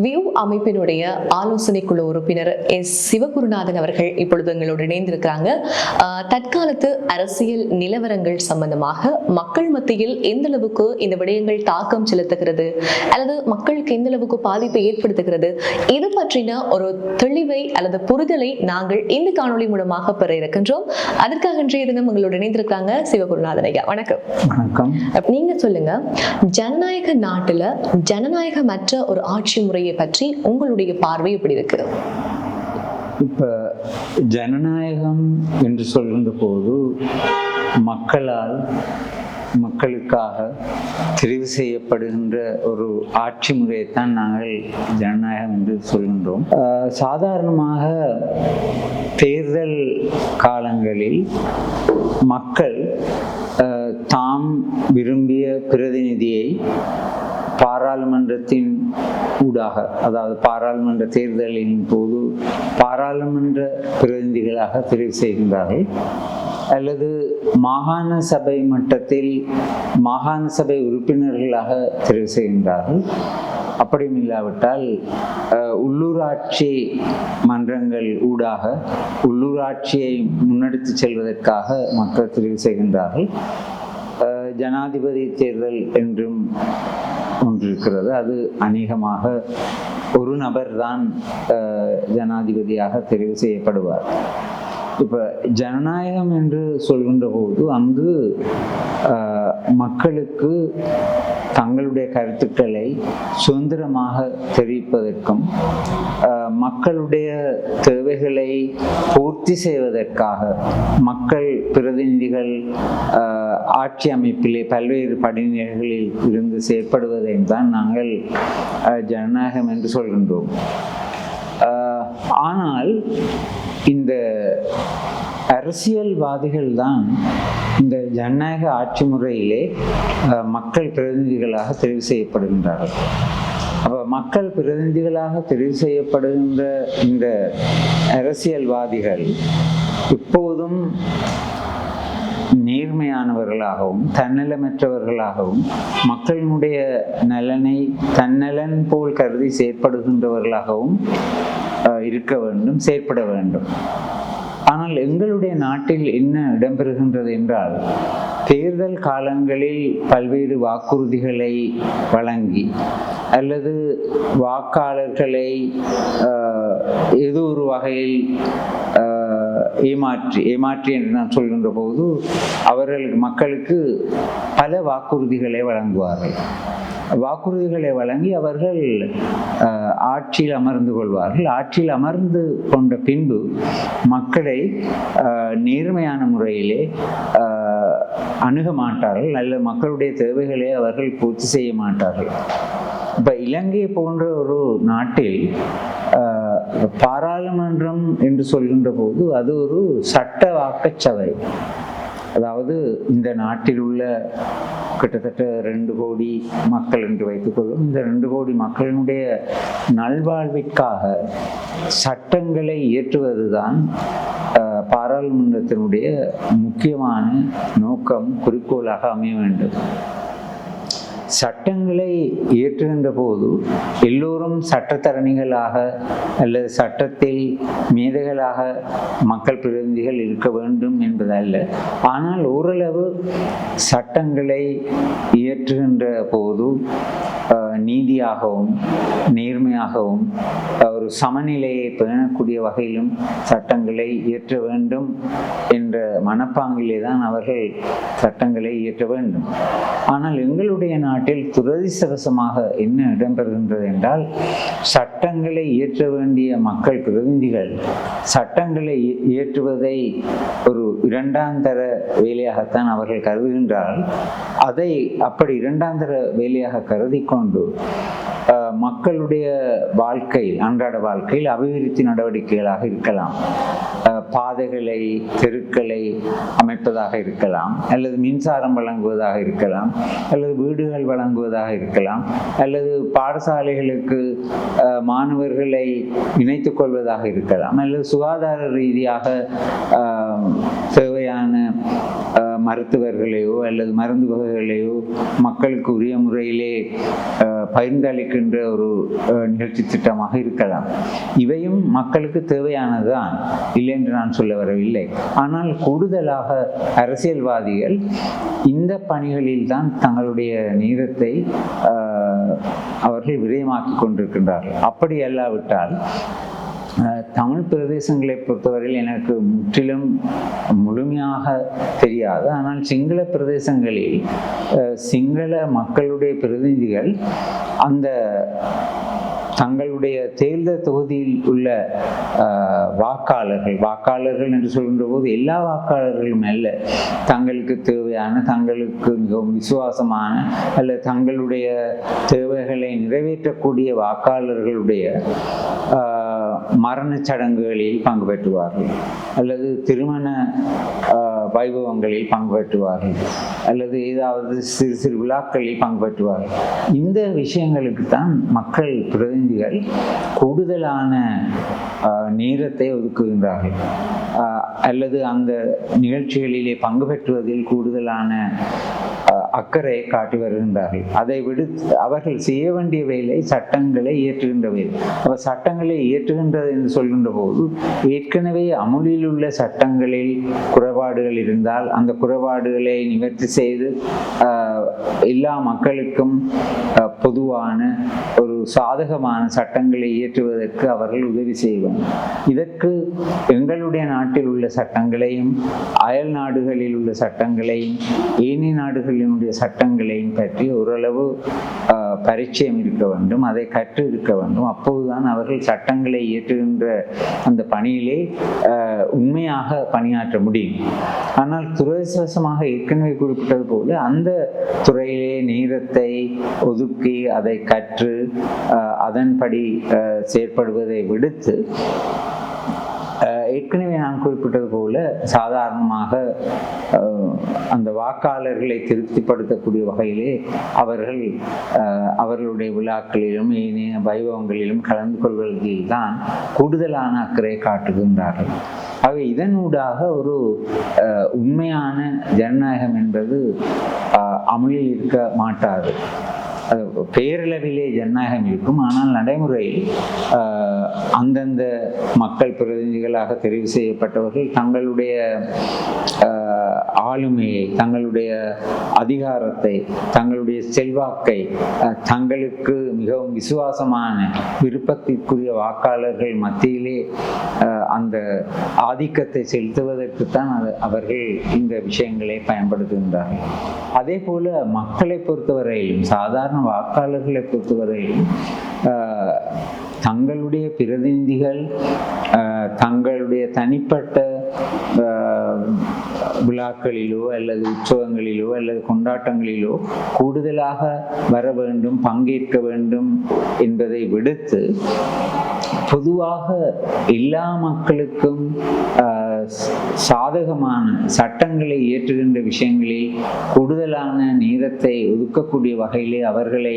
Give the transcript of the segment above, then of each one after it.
View அமைப்பினுடைய ஆலோசனை குழு உறுப்பினர் எஸ். சிவகுருநாதன் அவர்கள் இப்பொழுது எங்களோடு இணைந்திருக்கிறாங்க. தற்காலத்து அரசியல் நிலவரங்கள் சம்பந்தமாக மக்கள் மத்தியில் எந்த அளவுக்கு இந்த விடயங்கள் தாக்கம் செலுத்துகிறது? அல்லது மக்களுக்கு எந்த அளவுக்கு பாதிப்பை ஏற்படுத்துகிறது? இது பற்றின ஒரு தெளிவை அல்லது புரிதலை நாங்கள் இந்த காணொளி மூலமாக பெற இருக்கின்றோம். அதற்காக இன்றைய தினம் எங்களோடு இணைந்திருக்கிறாங்க சிவகுருநாதன் ஐயா. வணக்கம். வணக்கம். நீங்க சொல்லுங்க. ஜனநாயக நாட்டுல ஜனநாயகமற்ற ஒரு ஆட்சி முறையை பற்றி உங்களுடைய பார்வை எப்படி இருக்கு? இப்போ ஜனநாயகம் என்று சொல்கின்ற போது மக்களால் மக்களுக்காக தெரிவு செய்யப்படுகின்ற ஒரு ஆட்சி முறையைத்தான் நாங்கள் ஜனநாயகம் என்று சொல்கின்றோம். சாதாரணமாக தேர்தல் காலங்களில் மக்கள் தாம் விரும்பிய பிரதிநிதியை பாராளுமன்றத்தின் ஊடாக அதாவது பாராளுமன்ற தேர்தலின் போது பாராளுமன்ற பிரதிநிதிகளாக தெரிவு செய்கின்றார்கள். அல்லது மாகாண சபை மட்டத்தில் மாகாண சபை உறுப்பினர்களாக தெரிவு செய்கின்றார்கள். அப்படியும் இல்லாவிட்டால் உள்ளூராட்சி மன்றங்கள் ஊடாக உள்ளூராட்சியை முன்னெடுத்து செல்வதற்காக மக்கள் தெரிவு செய்கின்றார்கள். ஜனாதிபதி தேர்தல் என்றும் ஒன்று இருக்கிறது அது அநேகமாக ஒரு நபர் தான் ஜனாதிபதியாக தெரிவு செய்யப்படுவார். இப்போ ஜனநாயகம் என்று சொல்கின்ற போது அங்கு மக்களுக்கு தங்களுடைய கருத்துக்களை சுதந்திரமாக தெரிவிப்பதற்கும் மக்களுடைய தேவைகளை பூர்த்தி செய்வதற்காக மக்கள் பிரதிநிதிகள் ஆட்சி அமைப்பிலே பல்வேறு படிநிலைகளில் இருந்து செயற்படுவதையும் தான் நாங்கள் ஜனநாயகம் என்று சொல்கின்றோம். ஆனால் இந்த அரசியல்வாதிகள் தான் இந்த ஜனநாயக ஆட்சி முறையிலே மக்கள் பிரதிநிதிகளாக தெரிவு செய்யப்படுகின்றார்கள். அப்போ மக்கள் பிரதிநிதிகளாக தெரிவு செய்யப்படுகின்ற இந்த அரசியல்வாதிகள் இப்போதும் நேர்மையானவர்களாகவும் தன்னலமற்றவர்களாகவும் மக்களினுடைய நலனை தன்னலன் போல் கருதி செயற்படுகின்றவர்களாகவும் இருக்க வேண்டும் செயற்பட வேண்டும். ஆனால் எங்களுடைய நாட்டில் என்ன இடம்பெறுகின்றது என்றால் தேர்தல் காலங்களில் பல்வேறு வாக்குறுதிகளை வழங்கி அல்லது வாக்காளர்களை ஏதோ ஒரு வகையில் ஆஹ், ஏமாற்றி ஏமாற்றி என்று நான் சொல்கின்ற போது அவர்களுக்கு மக்களுக்கு பல வாக்குறுதிகளை வழங்குவார்கள். வாக்குறுதிகளை வழங்கி அவர்கள் ஆட்சியில் அமர்ந்து கொள்வார்கள். ஆட்சியில் அமர்ந்து கொண்ட பின்பு மக்களை நேர்மையான முறையிலே அணுக மாட்டார்கள். அல்ல மக்களுடைய தேவைகளை அவர்கள் பூர்த்தி செய்ய மாட்டார்கள். இப்போ இலங்கை போன்ற ஒரு நாட்டில் பாராளுமன்றம் என்று சொல்கின்ற போது அது ஒரு சட்ட வாக்கச்சபை அதாவது இந்த நாட்டில் உள்ள கிட்டத்தட்ட ரெண்டு கோடி மக்கள் என்று வைத்துக்கொள்ளும் இந்த ரெண்டு கோடி மக்களினுடைய நல்வாழ்விற்காக சட்டங்களை இயற்றுவதுதான் பாராளுமன்றத்தினுடைய முக்கியமான நோக்கம் குறிக்கோளாக அமைய வேண்டும். சட்டங்களை இயற்றுகின்ற போது எல்லோரும் சட்டத்தரணிகளாக அல்லது சட்டத்தில் மேதைகளாக மக்கள் பிரதிநிதிகள் இருக்க வேண்டும் என்பதல்ல. ஆனால் ஓரளவு சட்டங்களை இயற்றுகின்ற போது நீதியாகவும் நேர்மையாகவும் ஒரு சமநிலையை பேணக்கூடிய வகையிலும் சட்டங்களை இயற்ற வேண்டும் என்ற மனப்பாங்கிலே தான் அவர்கள் சட்டங்களை இயற்ற வேண்டும். ஆனால் எங்களுடைய நாட்டில் துரதிசவசமாக என்ன இடம்பெறுகின்றது என்றால் சட்டங்களை இயற்ற வேண்டிய மக்கள் பிரதிநிதிகள் சட்டங்களை இயற்றுவதை ஒரு இரண்டாந்தர வேலையாகத்தான் அவர்கள் கருதுகின்றார்கள் அதை அப்படி இரண்டாந்தர வேலையாக கருதி கொண்டு மக்களுடைய வாழ்க்கையில் அன்றாட வாழ்க்கையில் அபிவிருத்தி நடவடிக்கைகளாக இருக்கலாம். பாதைகளை தெருக்களை அமைப்பதாக இருக்கலாம் அல்லது மின்சாரம் வழங்குவதாக இருக்கலாம் அல்லது வீடுகள் வழங்குவதாக இருக்கலாம் அல்லது பாடசாலைகளுக்கு மாணவர்களை இணைத்துக் கொள்வதாக இருக்கலாம் அல்லது சுகாதார ரீதியாக தேவையான மருத்துவர்களையோ அல்லது மருந்து வகைகளையோ மக்களுக்கு உரிய முறையிலே அஹ், பகிர்ந்தளிக்கின்ற ஒரு நிகழ்ச்சி திட்டமாக இருக்கலாம். இவையும் மக்களுக்கு தேவையானதுதான் இல்லை என்று நான் சொல்ல வரவில்லை. ஆனால் கூடுதலாக அரசியல்வாதிகள் இந்த பணிகளில் தான் தங்களுடைய நேரத்தை அவர்கள் விரயமாக்கி கொண்டிருக்கின்றார்கள். அப்படி அல்லாவிட்டால் தமிழ் பிரதேசங்களை பொறுத்தவரையில் எனக்கு முற்றிலும் முழுமையாக தெரியாது. ஆனால் சிங்கள பிரதேசங்களில் சிங்கள மக்களுடைய பிரதிநிதிகள் அந்த தங்களுடைய தேர்தல் தொகுதியில் உள்ள வாக்காளர்கள் வாக்காளர்கள் என்று சொல்கின்ற போது எல்லா வாக்காளர்களும் அல்ல தங்களுக்கு தேவையான தங்களுக்கு மிகவும் விசுவாசமான அல்லது தங்களுடைய தேவைகளை நிறைவேற்றக்கூடிய வாக்காளர்களுடைய மரணச் சடங்குகளில் பங்கு பெற்றுவார்கள் அல்லது திருமண வைபவங்களில் பங்கு பெற்றுவார்கள் அல்லது ஏதாவது சிறு சிறு விழாக்களில் பங்கு பெற்றுவார்கள் இந்த விஷயங்களுக்கு தான் மக்கள் பிரதிநிதிகள் கூடுதலான நேரத்தை ஒதுக்குகின்றார்கள். அல்லது அந்த நிகழ்ச்சிகளிலே பங்கு பெற்றுவதில் கூடுதலான அக்கறை காட்டி வருகின்றார்கள். அதை விடு அவர்கள் செய்ய வேண்டிய வேலை சட்டங்களை இயற்றுகின்ற வேலை சட்டங்களை இயற்றுகின்றது என்று சொல்கின்ற போது ஏற்கனவே அமுலில் உள்ள சட்டங்களில் குறைபாடுகள் இருந்தால் அந்த குறைபாடுகளை நிவர்த்தி செய்து எல்லா மக்களுக்கும் பொதுவான ஒரு சாதகமான சட்டங்களை இயற்றுவதற்கு அவர்கள் உதவி செய்வர். இதற்கு எங்களுடைய நாட்டில் உள்ள சட்டங்களையும் அயல் நாடுகளில் உள்ள சட்டங்களையும் ஏனைய நாடுகளினுடைய சட்டங்களையும் பற்றி ஓரளவு பரிச்சயம் இருக்க வேண்டும் அதை கற்று இருக்க வேண்டும். அப்போதுதான் அவர்கள் சட்டங்களை இயற்றுகின்ற அந்த பணியிலே உண்மையாக பணியாற்ற முடியும். ஆனால் துரதிருஷ்டவசமாக ஏற்கனவே குறிப்பிட்டது போல அந்த துறையிலே நேரத்தை ஒதுக்கி அதை கற்று அதன்படி செயற்படுவதை விடுத்து அஹ் ஏற்கனவே நான் குறிப்பிட்டது போல சாதாரணமாக அந்த வாக்காளர்களை திருப்திப்படுத்தக்கூடிய வகையிலே அவர்கள் அவர்களுடைய விழாக்களிலும் இனிய வைபவங்களிலும் கலந்து கொள்வதில் தான் கூடுதலான அக்கறை காட்டுகின்றார்கள். ஆகவே இதனூடாக ஒரு அஹ், உண்மையான ஜனநாயகம் என்பது அஹ், அமலில் இருக்க மாட்டாது. பேரளவிலே ஜனநாயகம் இருக்கும். ஆனால் நடைமுறையில் அந்தந்த மக்கள் பிரதிநிதிகளாக தெரிவு செய்யப்பட்டவர்கள் தங்களுடைய ஆஹ், ஆளுமையை தங்களுடைய அதிகாரத்தை தங்களுடைய செல்வாக்கை தங்களுக்கு மிகவும் விசுவாசமான விருப்பத்திற்குரிய வாக்காளர்கள் மத்தியிலே அந்த ஆதிக்கத்தை செலுத்துவதற்குத்தான் அது அவர்கள் இந்த விஷயங்களை பயன்படுத்துகின்றார்கள். அதே போல மக்களை பொறுத்தவரையிலும் சாதாரண வாக்காளர்களை பொறுத்தவரையிலும் தங்களுடைய பிரதிநிதிகள் தங்களுடைய தனிப்பட்ட விழாக்களிலோ அல்லது உற்சவங்களிலோ அல்லது கொண்டாட்டங்களிலோ கூடுதலாக வர வேண்டும் பங்கேற்க வேண்டும் என்பதை விடுத்து பொதுவாக எல்லா மக்களுக்கும் ஆஹ், சாதகமான சட்டங்களை இயற்றுகின்ற விஷயங்களில் கூடுதலான நேரத்தை ஒதுக்கக்கூடிய வகையிலே அவர்களை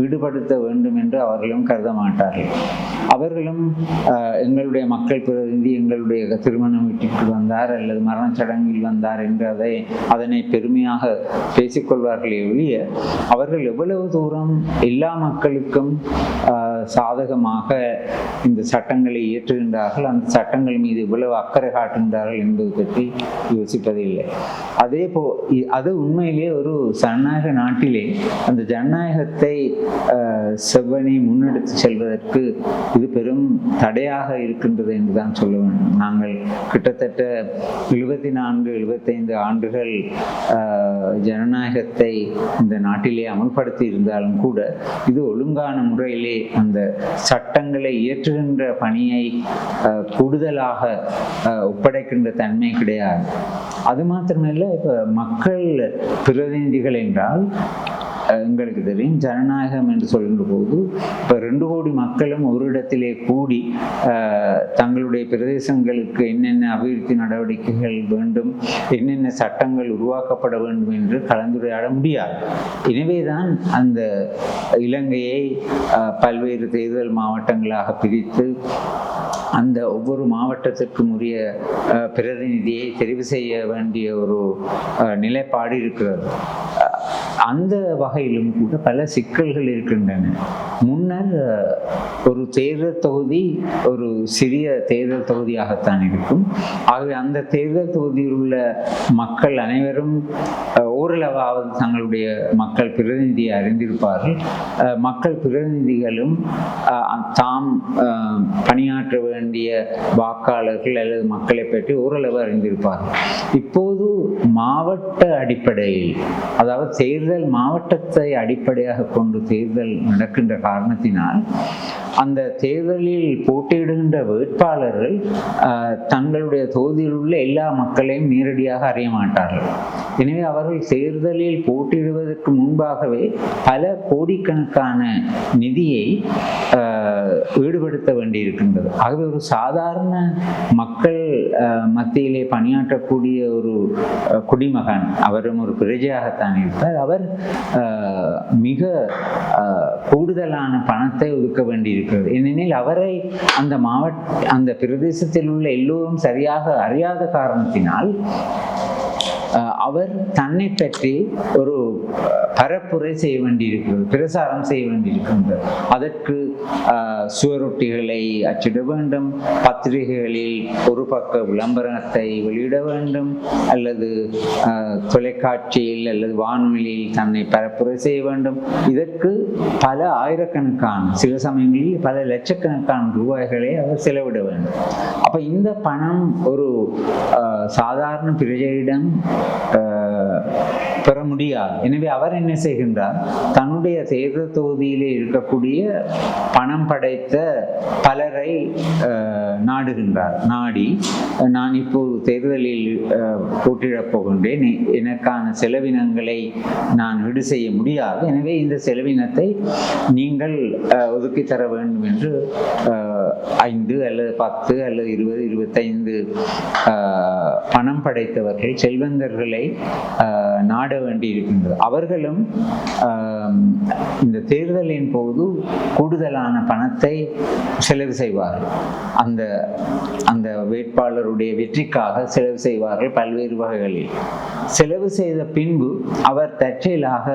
ஈடுபடுத்த வேண்டும் என்று அவர்களும் கருத மாட்டார்கள். அவர்களும் எங்களுடைய மக்கள் பிரதிநிதி எங்களுடைய திருமண வீட்டிற்கு வந்தார் அல்லது மரணச் சடங்கில் வந்தார் என்று அதை அதனை பெருமையாக பேசிக்கொள்வார்களே ஒழிய அவர்கள் எவ்வளவு தூரம் எல்லா மக்களுக்கும் ஆஹ், சாதகமாக இந்த சட்டங்களை இயற்றுகின்றார்கள் அந்த சட்டங்கள் மீது இவ்வளவு அக்கறை காட்டுகின்றார்கள் என்பது பற்றி யோசிப்பதே இல்லை. அதே போ அது உண்மையிலே ஒரு ஜனநாயக நாட்டிலே அந்த ஜனநாயகத்தை செவ்வனை முன்னெடுத்து செல்வதற்கு இது பெரும் தடையாக இருக்கின்றது என்று தான் சொல்ல வேண்டும். நாங்கள் கிட்டத்தட்ட எழுபத்தி நான்கு எழுபத்தைந்து ஆண்டுகள் ஜனநாயகத்தை இந்த நாட்டிலே அமல்படுத்தி இருந்தாலும் கூட இது ஒழுங்கான முறையிலே அந்த சட்டங்களை இயற்றுகின்ற பணியை கூடுதலாக ஆஹ், ஒப்படைக்கின்ற தன்மை கிடையாது. அது மாத்திரமல்ல இப்போ மக்கள் பிரதிநிதிகள் என்றால் எங்களுக்கு தெரியும். ஜனநாயகம் என்று சொல்கின்ற போது இப்போ ரெண்டு கோடி மக்களும் ஒரு இடத்திலே கூடி அஹ், தங்களுடைய பிரதேசங்களுக்கு என்னென்ன அபிவிருத்தி நடவடிக்கைகள் வேண்டும் என்னென்ன சட்டங்கள் உருவாக்கப்பட வேண்டும் என்று கலந்துரையாட முடியாது. எனவேதான் அந்த இலங்கையை அஹ், பல்வேறு தேர்தல் மாவட்டங்களாக பிரித்து அந்த ஒவ்வொரு மாவட்டத்திற்கும் உரிய அஹ், பிரதிநிதியை தெரிவு செய்ய வேண்டிய ஒரு அஹ், நிலைப்பாடு இருக்கிறது. அந்த வகை வகையிலும் கூட பல சிக்கல்கள் இருக்கின்றன. முன்னர் ஒரு தேர்தல் தொகுதி ஒரு சிறிய தேர்தல் தொகுதியாகத்தான் இருக்கும். ஆகவே அந்த தேர்தல் தொகுதியில் உள்ள மக்கள் அனைவரும் ஓரளவாவது தங்களுடைய மக்கள் பிரதிநிதியை அறிந்திருப்பார்கள். மக்கள் பிரதிநிதிகளும் தாம் பணியாற்ற வேண்டிய வாக்காளர்கள் அல்லது மக்களை பற்றி ஓரளவு அறிந்திருப்பார்கள். இப்போது மாவட்ட அடிப்படையில் அதாவது தேர்தல் மாவட்ட மதத்தை அடிப்படையாக கொண்டு தேர்தல் நடக்கின்ற காரணத்தினால் அந்த தேர்தலில் போட்டியிடுகின்ற வேட்பாளர்கள் தங்களுடைய தொகுதியில் உள்ள எல்லா மக்களையும் நேரடியாக அறிய மாட்டார்கள். எனவே அவர்கள் தேர்தலில் போட்டியிடுவதற்கு முன்பாகவே பல கோடிக்கணக்கான நிதியை ஈடுபடுத்த வேண்டியிருக்கின்றது. ஆகவே ஒரு சாதாரண மக்கள் மத்தியிலே பணியாற்றக்கூடிய ஒரு குடிமகன் அவரும் ஒரு பிரஜையாகத்தான் இருப்பார். அவர் மிக கூடுதலான பணத்தை ஒதுக்க வேண்டியிருக்கிறது ஏனெனில் அவரை அந்த மாவட்ட அந்த பிரதேசத்தில் உள்ள எல்லோரும் சரியாக அறியாத காரணத்தினால் அவர் தன்னை பற்றி ஒரு பரப்புரை செய்ய வேண்டியிருக்கிறது பிரசாரம் செய்ய வேண்டியிருக்கின்றது. அதற்கு சுவரொட்டிகளை அச்சிட வேண்டும் பத்திரிகைகளில் ஒரு பக்க விளம்பரத்தை வெளியிட வேண்டும் அல்லது தொலைக்காட்சியில் அல்லது வானொலியில் தன்னை பரப்புரை செய்ய வேண்டும். இதற்கு பல ஆயிரக்கணக்கான சில சமயங்களில் பல லட்சக்கணக்கான ரூபாய்களை அவர் செலவிட வேண்டும். அப்ப இந்த பணம் ஒரு சாதாரண பிரஜையிடம் பெற முடியாது. எனவே அவர் என்ன செய்கின்றார்? தன்னுடைய தேர்தல் தொகுதியிலே இருக்கக்கூடிய பணம் படைத்த பலரை நாடுகின்றார். நாடி நான் இப்போது தேர்தலில் அஹ், போட்டியிடப் போகின்றேன். எனக்கான செலவினங்களை நான் விடு செய்ய முடியாது. எனவே இந்த செலவினத்தை நீங்கள் ஒதுக்கி தர வேண்டும் என்று ஐந்து அல்லது பத்து அல்லது இருபது இருபத்தைந்து பணம் படைத்தவர்கள் செல்வந்தர்களை நாட வேண்டி இருக்கின்றது அவர்களும் இந்த தேர்தலின் போது கூடுதலான பணத்தை செலவு செய்வார்கள். அந்த அந்த வேட்பாளருடைய வெற்றிக்காக செலவு செய்வார்கள் பல்வேறு வகைகளில். செலவு செய்த பின்பு அவர் தற்செயலாக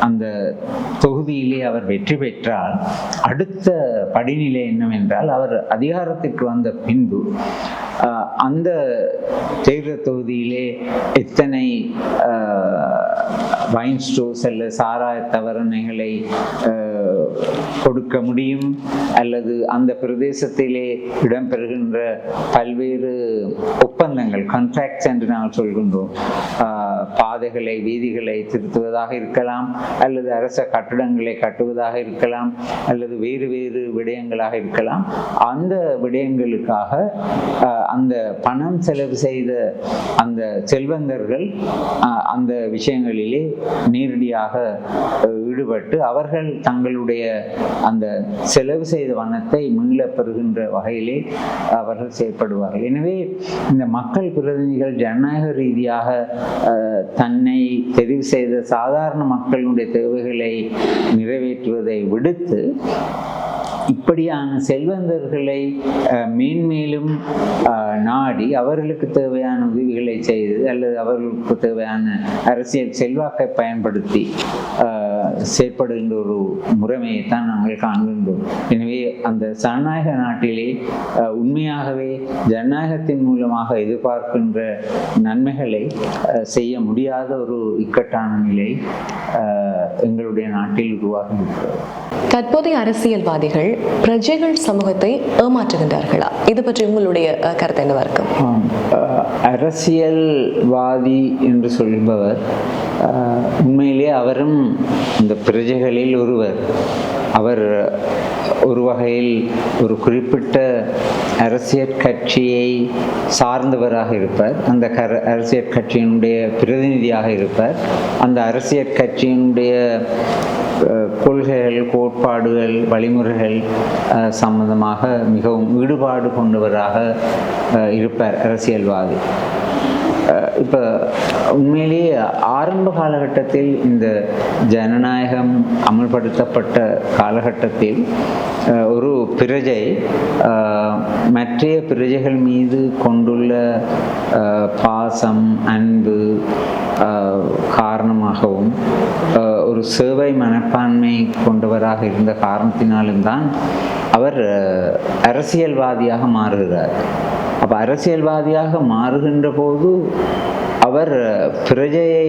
அந்த தொகுதியிலே அவர் வெற்றி பெற்றால் அடுத்த படிநிலை என்னவென்றால் அவர் அதிகாரத்திற்கு வந்த பின்பு அந்த தேர்தல் தொகுதியிலே எத்தனை வைன் ஸ்டோர்ஸ் அல்லது சாராய தவறணைகளை கொடுக்க முடியும்? அல்லது அந்த பிரதேசத்திலே இடம்பெறுகின்ற பல்வேறு ஒப்பந்தங்கள் கான்ட்ராக்ட்ஸ் என்று நாங்கள் சொல்கின்றோம். பாதைகளை வீதிகளை திருத்துவதாக இருக்கலாம் அல்லது அரச கட்டடங்களை கட்டுவதாக இருக்கலாம் அல்லது வேறு வேறு விடயங்களாக இருக்கலாம். அந்த விடயங்களுக்காக அந்த பணம் செலவு செய்த அந்த செல்வந்தர்கள் அந்த விஷயங்களிலே நேரடியாக ஈடுபட்டு அவர்கள் தங்களுடைய அந்த செலவு செய்த வனத்தை மீள பெறுகின்ற வகையிலே அவர்கள் செயற்படுவார்கள். எனவே இந்த மக்கள் பிரதிநிதிகள் ஜனநாயக ரீதியாக தன்னை தெரிவு செய்த சாதாரண மக்களுடைய தேவைகளை நிறைவேற்றுவதை விடுத்து இப்படியான செல்வந்தர்களை அஹ், மேன்மேலும் அஹ், நாடி அவர்களுக்கு தேவையான உதவிகளை செய்து அல்லது அவர்களுக்கு தேவையான அரசியல் செல்வாக்கை பயன்படுத்தி செயற்படுகின்ற ஒரு முறைமையை தான் நாங்கள் காண்கின்றோம். எனவே அந்த ஜனநாயக நாட்டிலே உண்மையாகவே ஜனநாயகத்தின் மூலமாக எதிர்பார்க்கின்ற நன்மைகளை செய்ய முடியாத ஒரு இக்கட்டான நிலை எங்களுடைய நாட்டில் உருவாகி இருக்கிறது. தற்போதைய அரசியல்வாதிகள் பிரஜைகள் சமூகத்தை ஏமாற்றுகின்றார்களா? இது பற்றி உங்களுடைய கருத்து என்னவா இருக்கும் அரசியல்வாதி என்று சொல்பவர் உண்மையிலே அவரும் இந்த பிரஜைகளில் ஒருவர். அவர் ஒரு வகையில் ஒரு குறிப்பிட்ட அரசியல் கட்சியை சார்ந்தவராக இருப்பார். அந்த கர அரசியல் கட்சியினுடைய பிரதிநிதியாக இருப்பார். அந்த அரசியல் கட்சியினுடைய கொள்கைகள் கோட்பாடுகள் வழிமுறைகள் சம்பந்தமாக மிகவும் ஈடுபாடு கொண்டவராக இருப்பார் அரசியல்வாதி. இப்போ உண்மையிலேயே ஆரம்ப காலகட்டத்தில் இந்த ஜனநாயகம் அமல்படுத்தப்பட்ட காலகட்டத்தில் ஒரு பிரஜை மற்றைய பிரஜைகள் மீது கொண்டுள்ள பாசம் அன்பு காரணமாகவும் ஒரு சேவை மனப்பான்மை கொண்டவராக இருந்த காரணத்தினாலும் தான் அவர் அரசியல்வாதியாக மாறுகிறார். அப்போ அரசியல்வாதியாக மாறுகின்ற போது அவர் பிரஜையை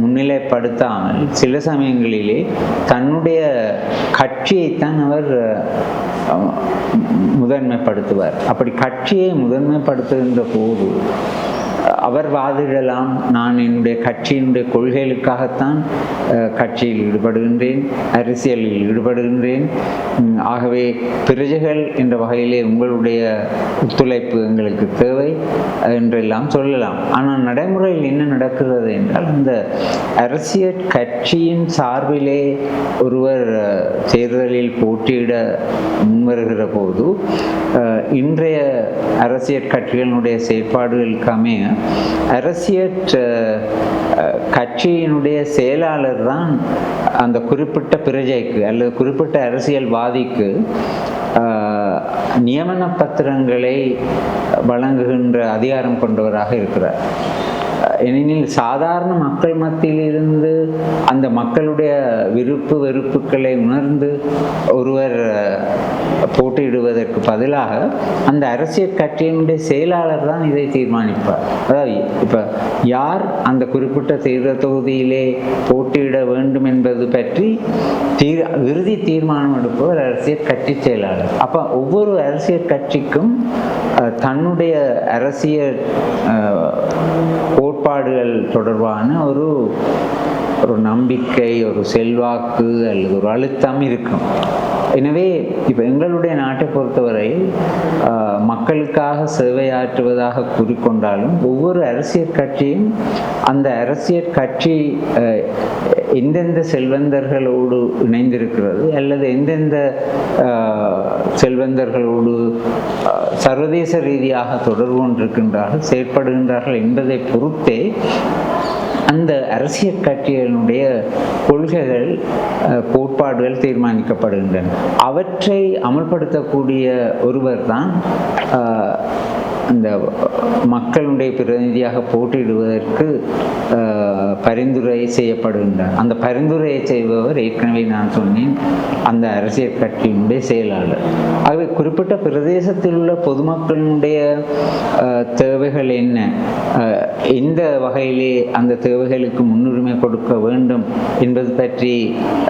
முன்னிலைப்படுத்தாமல் சில சமயங்களிலே தன்னுடைய கட்சியைத்தான் அவர் முதன்மைப்படுத்துவார். அப்படி கட்சியை முதன்மைப்படுத்துகின்ற போது அவர் வாதிடலாம். நான் என்னுடைய கட்சியினுடைய கொள்கைகளுக்காகத்தான் கட்சியில் ஈடுபடுகின்றேன் அரசியலில் ஈடுபடுகின்றேன். ஆகவே பிரஜைகள் என்ற வகையிலே உங்களுடைய ஒத்துழைப்பு எங்களுக்கு தேவை என்றெல்லாம் சொல்லலாம். ஆனால் நடைமுறையில் என்ன நடக்கிறது என்றால் அந்த அரசியல் கட்சியின் சார்பிலே ஒருவர் தேர்தலில் போட்டியிட முன்வருகிற போது இன்றைய அரசியல் கட்சிகளினுடைய செயற்பாடுகளுக்கு அமைய அரசியற் கட்சியினுடைய செயலாளர் தான் அந்த குறிப்பிட்ட பிரஜைக்கு அல்லது குறிப்பிட்ட அரசியல்வாதிக்கு நியமன பத்திரங்களை வழங்குகின்ற அதிகாரம் கொண்டவராக இருக்கிறார். ஏனெனில் சாதாரண மக்கள் மத்தியிலிருந்து அந்த மக்களுடைய விருப்பு வெறுப்புகளை உணர்ந்து ஒருவர் போட்டியிடுவதற்கு பதிலாக அந்த அரசியல் கட்சியினுடைய செயலாளர் தான் இதை தீர்மானிப்பார். அதாவது இப்போ யார் அந்த குறிப்பிட்ட தேர்தல் தொகுதியிலே போட்டியிட வேண்டும் என்பது பற்றி தீர் இறுதி தீர்மானம் எடுப்பவர் அரசியல் கட்சி செயலாளர். அப்போ ஒவ்வொரு அரசியல் கட்சிக்கும் தன்னுடைய அரசியல் கோட்பாடுகள் தொடர்பான ஒரு ஒரு நம்பிக்கை ஒரு செல்வாக்கு அல்லது ஒரு அழுத்தம் இருக்கும். எனவே இப்போ எங்களுடைய நாட்டை பொறுத்தவரை மக்களுக்காக சேவையாற்றுவதாக கூறிக்கொண்டாலும் ஒவ்வொரு அரசியல் கட்சியும் அந்த அரசியல் கட்சி எந்தெந்த செல்வந்தர்களோடு இணைந்திருக்கிறது அல்லது எந்தெந்த செல்வந்தர்களோடு சர்வதேச ரீதியாக தொடர்பு கொண்டிருக்கின்றார்கள் செயற்படுகின்றார்கள் என்பதை பொறுத்தே அந்த அரசியல் கட்சிகளினுடைய கொள்கைகள் கோட்பாடுகள் தீர்மானிக்கப்படுகின்றன. அவற்றை அமல்படுத்தக்கூடிய ஒருவர் தான் அந்த மக்களுடைய பிரதிநிதியாக போட்டியிடுவதற்கு பரிந்துரை செய்யப்படுகின்றார். அந்த பரிந்துரையை செய்பவர் ஏற்கனவே நான் சொன்னேன் அந்த அரசியல் கட்சியினுடைய செயலாளர். ஆகவே குறிப்பிட்ட பிரதேசத்தில் உள்ள பொதுமக்களுடைய தேவைகள் என்ன? எந்த வகையிலே அந்த தேவைகளுக்கு முன்னுரிமை கொடுக்க வேண்டும் என்பது பற்றி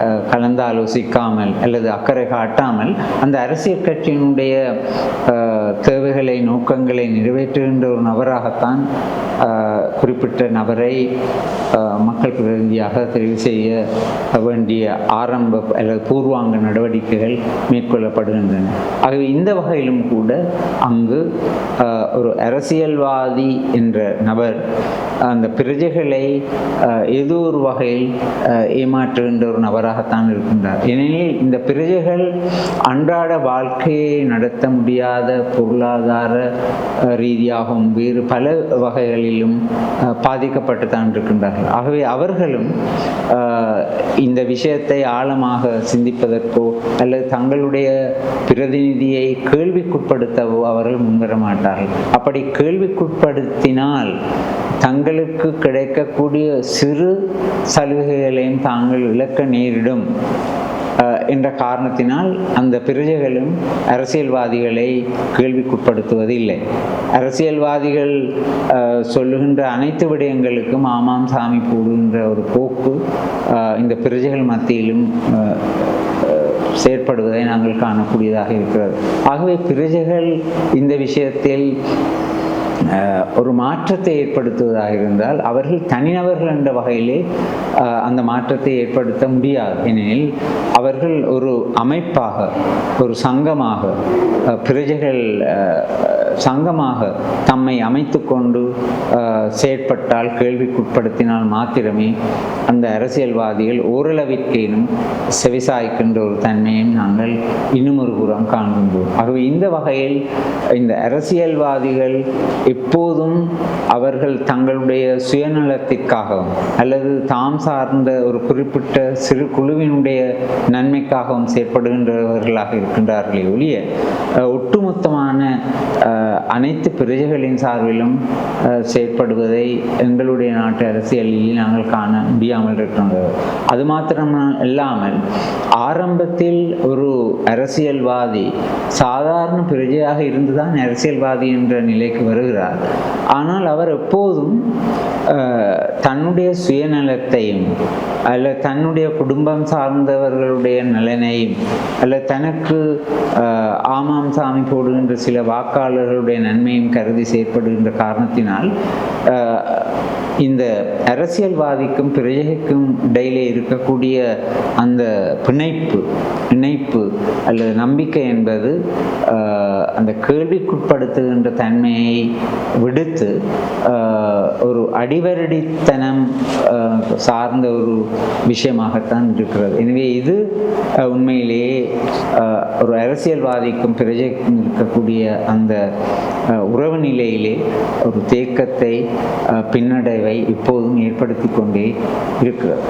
அஹ், கலந்து ஆலோசிக்காமல் அல்லது அக்கறை காட்டாமல் அந்த அரசியல் கட்சியினுடைய தேவை இலக்குகளை நோக்கங்களை நிறைவேற்றுகின்ற ஒரு நபராகத்தான் குறிப்பிட்ட நபரை மக்கள் பிரதிநிதியாக தெரிவு செய்ய வேண்டிய ஆரம்ப அல்லது பூர்வாங்க நடவடிக்கைகள் மேற்கொள்ளப்படுகின்றன. ஆகவே இந்த வகையிலும் கூட அங்கு ஒரு அரசியல்வாதி என்ற நபர் அந்த பிரஜைகளை ஏதோ ஒரு வகையில் ஏமாற்றுகின்ற ஒரு நபராகத்தான் இருக்கின்றார். ஏனெனில் இந்த பிரஜைகள் அன்றாட வாழ்க்கையை நடத்த முடியாத பொருளாதார பொருளாதார ரீதியாகவும் வேறு பல வகைகளிலும் பாதிக்கப்பட்டு தான் இருக்கின்றார்கள். ஆகவே அவர்களும் இந்த விஷயத்தை ஆழமாக சிந்திப்பதற்கோ அல்லது தங்களுடைய பிரதிநிதியை கேள்விக்குட்படுத்தவோ அவர்கள் முன்வர மாட்டார்கள். அப்படி கேள்விக்குட்படுத்தினால் தங்களுக்கு கிடைக்கக்கூடிய சிறு சலுகைகளையும் தாங்கள் இழக்க நேரிடும். என்ற காரணத்தினால் அந்த பிரஜைகளும் அரசியல்வாதிகளை கேள்விக்குட்படுத்துவது இல்லை அரசியல்வாதிகள் சொல்லுகின்ற அனைத்து விடயங்களுக்கும் ஆமாம் சாமி போடுகின்ற ஒரு போக்கு இந்த பிரஜைகள் மத்தியிலும் செயற்படுவதை நாங்கள் காணக்கூடியதாக இருக்கிறது. ஆகவே பிரஜைகள் இந்த விஷயத்தில் ஒரு மாற்றத்தை ஏற்படுத்துவதாக இருந்தால் அவர்கள் தனிநபர்கள் என்ற வகையிலே அந்த மாற்றத்தை ஏற்படுத்த முடியாது. ஏனெனில் அவர்கள் ஒரு அமைப்பாக ஒரு சங்கமாக பிரஜைகள் சங்கமாக தம்மை அமைத்து கொண்டு செயற்பட்டால் கேள்விக்குட்படுத்தினால் மாத்திரமே அந்த அரசியல்வாதிகள் ஓரளவிற்கேனும் செவிசாய்க்கின்ற ஒரு தன்மையும் நாங்கள் இன்னும் ஒரு புறம் காண்கின்றோம். ஆகவே இந்த வகையில் இந்த அரசியல்வாதிகள் எப்போதும் அவர்கள் தங்களுடைய சுயநலத்திற்காகவும் அல்லது தாம் சார்ந்த ஒரு குறிப்பிட்ட சிறு குழுவினுடைய நன்மைக்காகவும் செயற்படுகின்றவர்களாக இருக்கின்றார்களே ஒழிய ஒட்டுமொத்தமான அனைத்து பிரஜைகளின் சார்பிலும் செயற்படுவதை எங்களுடைய நாட்டு அரசியலில் நாங்கள் காண முடியாமல் இருக்கின்றது அது மாத்திரம் இல்லாமல் ஆரம்பத்தில் ஒரு அரசியல்வாதி சாதாரண பிரஜையாக இருந்துதான் அரசியல்வாதி என்ற நிலைக்கு வருகிறார். ஆனால் அவர் எப்போதும் தன்னுடைய சுயநலத்தையும் அல்ல தன்னுடைய குடும்பம் சார்ந்தவர்களுடைய நலனையும் அல்ல தனக்கு ஆமாம் சாமி போடுகின்ற சில வாக்காளர்கள் அவர்களுடைய நன்மையும் கருதி செயற்படுகின்ற காரணத்தினால் இந்த அரசியல்வாதிக்கும் பிரஜைக்கும் இடையிலே இருக்கக்கூடிய அந்த பிணைப்பு இணைப்பு அல்லது நம்பிக்கை என்பது அந்த கேள்விக்குட்படுத்துகின்ற தன்மையை விடுத்து ஒரு அடிவரடித்தனம் சார்ந்த ஒரு விஷயமாகத்தான் இருக்கிறது. எனவே இது உண்மையிலேயே ஒரு அரசியல்வாதிக்கும் பிரஜைக்கும் இருக்கக்கூடிய அந்த உறவு நிலையிலே ஒரு தேக்கத்தை பின்னடைவை இப்போதும் ஏற்படுத்தி கொண்டே இருக்கிறது.